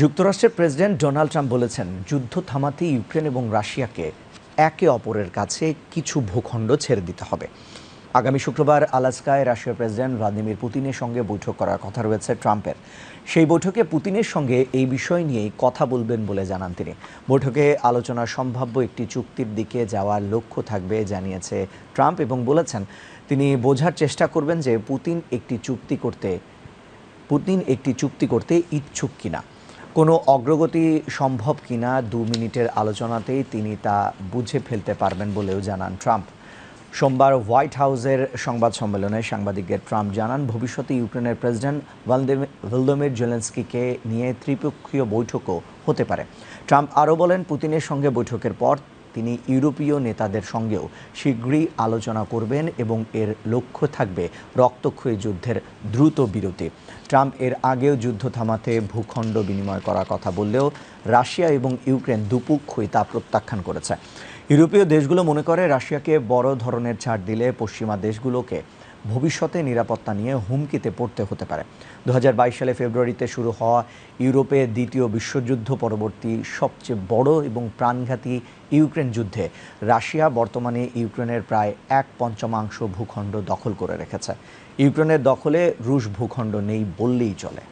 যুক্তরাষ্ট্রের president Donald Trump বলেছেন, যুদ্ধ থামাতে ইউক্রেন এবং রাশিয়াকে একে অপরের কাছে কিছু ভূখণ্ড ছেড়ে দিতে হবে। আগামী শুক্রবার আলাস্কায় রাশিয়ার প্রেসিডেন্ট ভ্লাদিমির পুতিনের সঙ্গে বৈঠক করার কথা রয়েছে ট্রাম্পের। সেই বৈঠকে পুতিনের সঙ্গে এই বিষয় নিয়েই কথা বলবেন বলে জানান তিনি। বৈঠকে আলোচনা সম্ভাব্য একটি চুক্তির দিকে যাওয়ার লক্ষ্য থাকবে জানিয়েছে ট্রাম্প এবং বলেছেন, তিনি বোঝার চেষ্টা করবেন যে পুতিন একটি চুক্তি করতে, পুতিন একটি চুক্তি করতে ইচ্ছুক কিনা। কোনো অগ্রগতি সম্ভব কিনা দু মিনিটের আলোচনাতেই তিনি তা বুঝে ফেলতে পারবেন বলেও জানান ট্রাম্প। সোমবার হোয়াইট হাউসের সংবাদ সম্মেলনে সাংবাদিকদের ট্রাম্প জানান, ভবিষ্যতে ইউক্রেনের প্রেসিডেন্ট ভলদমির জেলেন্সকিকে নিয়ে ত্রিপক্ষীয় বৈঠকও হতে পারে। ট্রাম্প আরও বলেন, পুতিনের সঙ্গে বৈঠকের পর তিনি ইউরোপীয় নেতাদের সঙ্গেও শীঘ্রই আলোচনা করবেন এবং এর লক্ষ্য থাকবে রক্তক্ষয়ী যুদ্ধের দ্রুত বিরতি। ট্রাম্প এর আগেও যুদ্ধ থামাতে ভূখণ্ড বিনিময় করার কথা বললেও রাশিয়া এবং ইউক্রেন দুপক্ষই তা প্রত্যাখ্যান করেছে। ইউরোপীয় দেশগুলো মনে করে রাশিয়াকে বড় ধরনের ছাড় দিলে পশ্চিমা দেশগুলোকে ভবিষ্যতে নিরাপত্তা নিয়ে হুমকিতে পড়তে হতে পারে। দু হাজার বাইশ সালে ফেব্রুয়ারিতে শুরু হওয়া ইউরোপে দ্বিতীয় বিশ্বযুদ্ধ পরবর্তী সবচেয়ে বড় এবং প্রাণঘাতী ইউক্রেন যুদ্ধে রাশিয়া বর্তমানে ইউক্রেনের প্রায় এক পঞ্চমাংশ ভূখণ্ড দখল করে রেখেছে। ইউক্রেনের দখলে রুশ ভূখণ্ড নেই বললেই চলে।